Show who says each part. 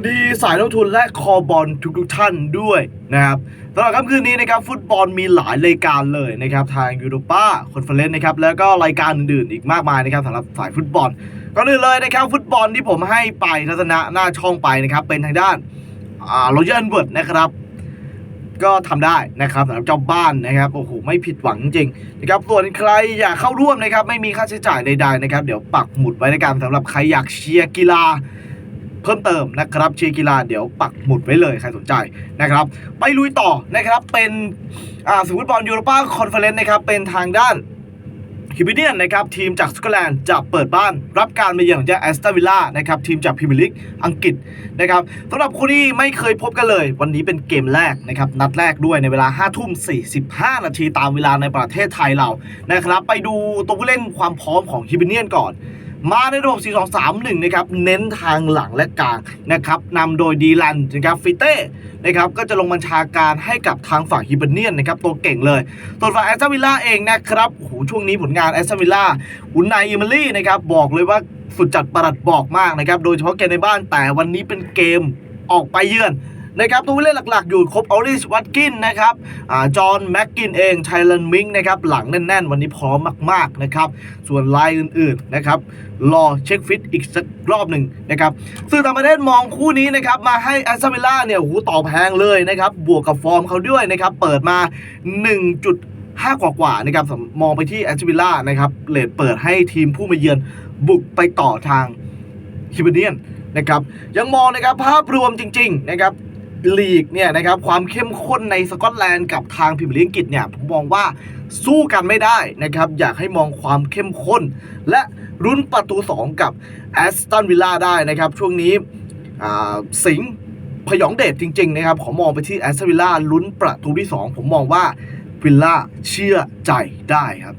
Speaker 1: วัสดีสายลงทุนและคอบอลทุกๆท่านด้วยนะครับสำหรับค่ำคืนนี้นะครับฟุตบอลมีหลายรายการเลยนะครับทางยูโรป้าคอนเฟอเรนซ์นะครับแล้วก็รายการอื่นๆอีกมากมายนะครับสำหรับสายฟุตบอลก่อนอื่นเลยนะครับฟุตบอลที่ผมให้ไปทัศนะหน้าช่องไปนะครับเป็นทางด้านโรเจอร์เวิร์ดนะครับก็ทำได้นะครับสำหรับเจ้าบ้านนะครับโอ้โหไม่ผิดหวังจริงนะครับส่วนใครอยากเข้าร่วมนะครับไม่มีค่าใช้จ่ายใดๆนะครับเดี๋ยวปักหมุดไว้ในการสำหรับใครอยากเชียร์กีฬา เพิ่มเติมนะครับเชียร์กีฬาเดี๋ยวปักหมุดไว้เลยใครสนใจนะครับ ไปลุยต่อนะครับเป็นอ่าสฟุตบอลยูโรปาคอนเฟอเรนซ์นะครับเป็นทางด้านฮิบิเนียนนะครับทีมจากสกอตแลนด์จะเปิดบ้านรับการมาเยือนจ้าแอสตันวิลล่านะครับทีมจากพรีเมียร์ลีกอังกฤษนะครับสำหรับคู่ที่ไม่เคยพบกันเลย วันนี้เป็นเกมแรกนะครับนัดแรกด้วยในเวลา5ทุ่ม 45 นาทีตามเวลาในประเทศไทยเรานะครับไปดูตัวผู้เล่นความพร้อมของฮิบิเนียนก่อน มาในระบบ 4 2 3 1 นะครับ เน้นทางหลังและกลางนะครับนำโดยดีลันนะครับฟิเต้นะครับก็จะลงบัญชาการให้กับทางฝั่งฮิบเนียนนะครับตัวเก่งเลยส่วนฝั่งแอสตันวิลล่าเองนะครับโอ้โหช่วงนี้ผลงานแอสตันวิลล่าอุนไนอิมารี่นะครับบอกเลยว่าสุดจัดประหลัดบอกมากนะครับโดยเฉพาะเกมในบ้านแต่วันนี้เป็นเกมออกไปเยือน นะครับตัวผู้เล่นหลักๆ อยู่ครบออริสวัตกินนะครับอ่าจอห์นแม็กกินเองไทเลนมิงนะครับหลังแน่นๆ วันนี้พร้อมมากๆนะครับส่วนลายอื่นๆนะครับรอเช็คฟิตอีกสักรอบหนึ่งนะครับสื่อต่างประเทศมองคู่นี้นะครับมาให้แอสตันวิลล่าเนี่ยหูต่อแพงเลยนะครับบวกกับฟอร์มเขาด้วยนะครับเปิดมา 1.5 กว่ากว่าๆนะครับมองไปที่แอสตันวิลล่านะครับเลทเปิดให้ทีมผู้มาเยือนบุกไปต่อทางฮิบเนียนนะครับยังมองนะครับภาพรวมจริง ๆ นะครับ ลีกเนี่ยนะครับความเข้มข้นในสกอตแลนด์กับทางพรีเมียร์ลีกอังกฤษเนี่ยผมมองว่าสู้กันไม่ได้นะครับ อยากให้มองความเข้มข้น และรุ้นประตู 2 กับแอสตันวิลล่าได้นะครับ ช่วงนี้สิงห์พยองเดชจริง ๆ นะครับ ขอมองไปที่แอสตันวิลล่าลุ้นประตูที่ 2 ผมมองว่าวิลล่าเชื่อใจได้ครับ